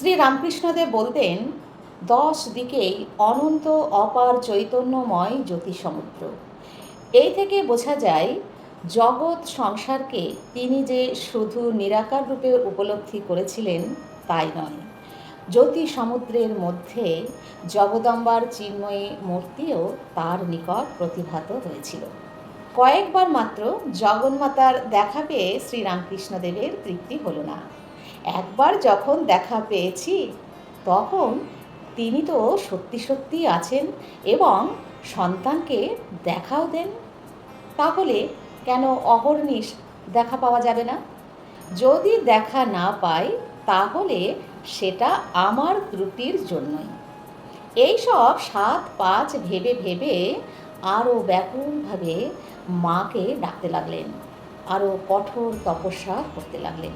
শ্রী রামকৃষ্ণদেব বলতেন, দশ দিকেই অনন্ত অপার চৈতন্যময় জ্যোতি সমুদ্র এই থেকে বোঝা যায়, জগৎ সংসারকে তিনি যে শুধু নিরাকার রূপে উপলব্ধি করেছিলেন, তাই নয়। জ্যোতি সমুদ্রের মধ্যে জগদম্বার চিন্ময়ী মূর্তিও তার নিকট প্রতিভাত হয়েছিল। কয়েকবার মাত্র জগন্মাতার দেখা পেয়ে শ্রীরামকৃষ্ণদেবের তৃপ্তি হলো না। একবার যখন দেখা পেয়েছি, তখন তিনি তো সত্যি সত্যি আছেন এবং সন্তানকে দেখাও দেন। তাহলে কেন অহর্নিশ দেখা পাওয়া যাবে না? যদি দেখা না পাই, তাহলে সেটা আমার ত্রুটির জন্যই। এইসব সাত পাঁচ ভেবে ভেবে আরও ব্যাকুলভাবে মাকে ডাকতে লাগলেন, আরও কঠোর তপস্যা করতে লাগলেন।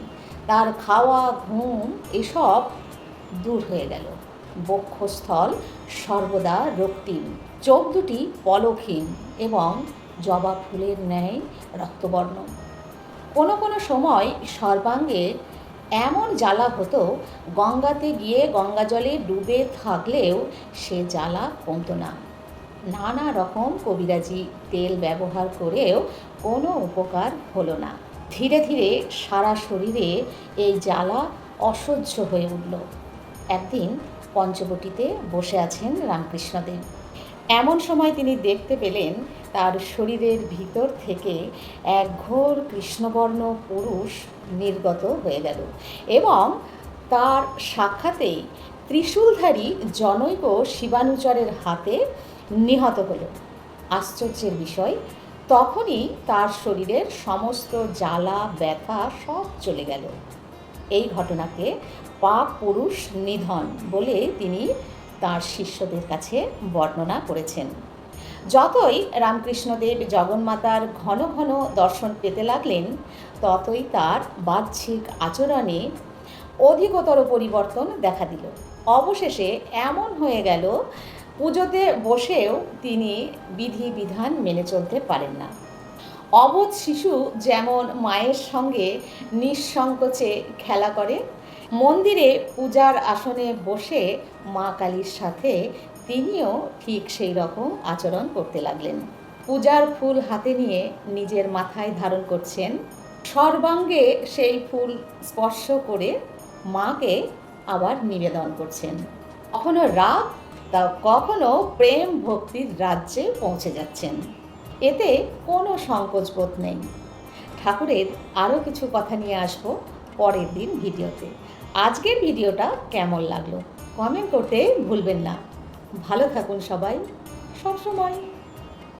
তার খাওয়া, ঘুম এসব দূর হয়ে গেল। বক্ষস্থল সর্বদা রক্তিম। চোখ দুটি পলকহীন এবং জবা ফুলের ন্যায় রক্তবর্ণ। কোনো কোনো সময় সর্বাঙ্গে এমন জ্বালা হতো, গঙ্গাতে গিয়ে গঙ্গা জলে ডুবে থাকলেও সে জ্বালা কমতো না। নানা রকম কবিরাজি তেল ব্যবহার করেও কোনো উপকার হলো না। ধীরে ধীরে সারা শরীরে এই জ্বালা অসহ্য হয়ে উঠল। একদিন পঞ্চবটিতে বসে আছেন রামকৃষ্ণদেব। এমন সময় তিনি দেখতে পেলেন, তার শরীরের ভিতর থেকে এক ঘোর কৃষ্ণবর্ণ পুরুষ নির্গত হয়ে গেল এবং তার সাক্ষাতেই ত্রিশূলধারী জনৈক শিবানুচরের হাতে নিহত হলো। আশ্চর্যের বিষয় তখনই তার শরীরের সমস্ত জ্বালা, ব্যথা সব চলে গেল। এই ঘটনাকে পাপ পুরুষ নিধন বলে তিনি তার শিষ্যদের কাছে বর্ণনা করেছেন। যতই রামকৃষ্ণদেব জগন্মাতার ঘন ঘন দর্শন পেতে লাগলেন, ততই তার বাহ্যিক আচরণে অধিকতর পরিবর্তন দেখা দিল। অবশেষে এমন হয়ে গেল পুজোতে বসেও তিনি বিধি বিধান মেনে চলতে পারেন না। অবোধ শিশু যেমন মায়ের সঙ্গে নিঃসংকোচে খেলা করে, মন্দিরে পূজার আসনে বসে মা কালীর সাথে তিনিও ঠিক সেই রকম আচরণ করতে লাগলেন। পূজার ফুল হাতে নিয়ে নিজের মাথায় ধারণ করছেন। সর্বাঙ্গে সেই ফুল স্পর্শ করে মাকে আবার নিবেদন করছেন। কখনো রাগ তা কখনো প্রেম ভক্তির রাজ্যে পৌঁছে যাচ্ছেন। এতে কোনো সংকোচবোধ নেই। ঠাকুরের আরও কিছু কথা নিয়ে আসব পরের দিন ভিডিওতে। আজকের ভিডিওটা কেমন লাগল? কমেন্ট করতে ভুলবেন না। ভালো থাকুন সবাই। সবসময়।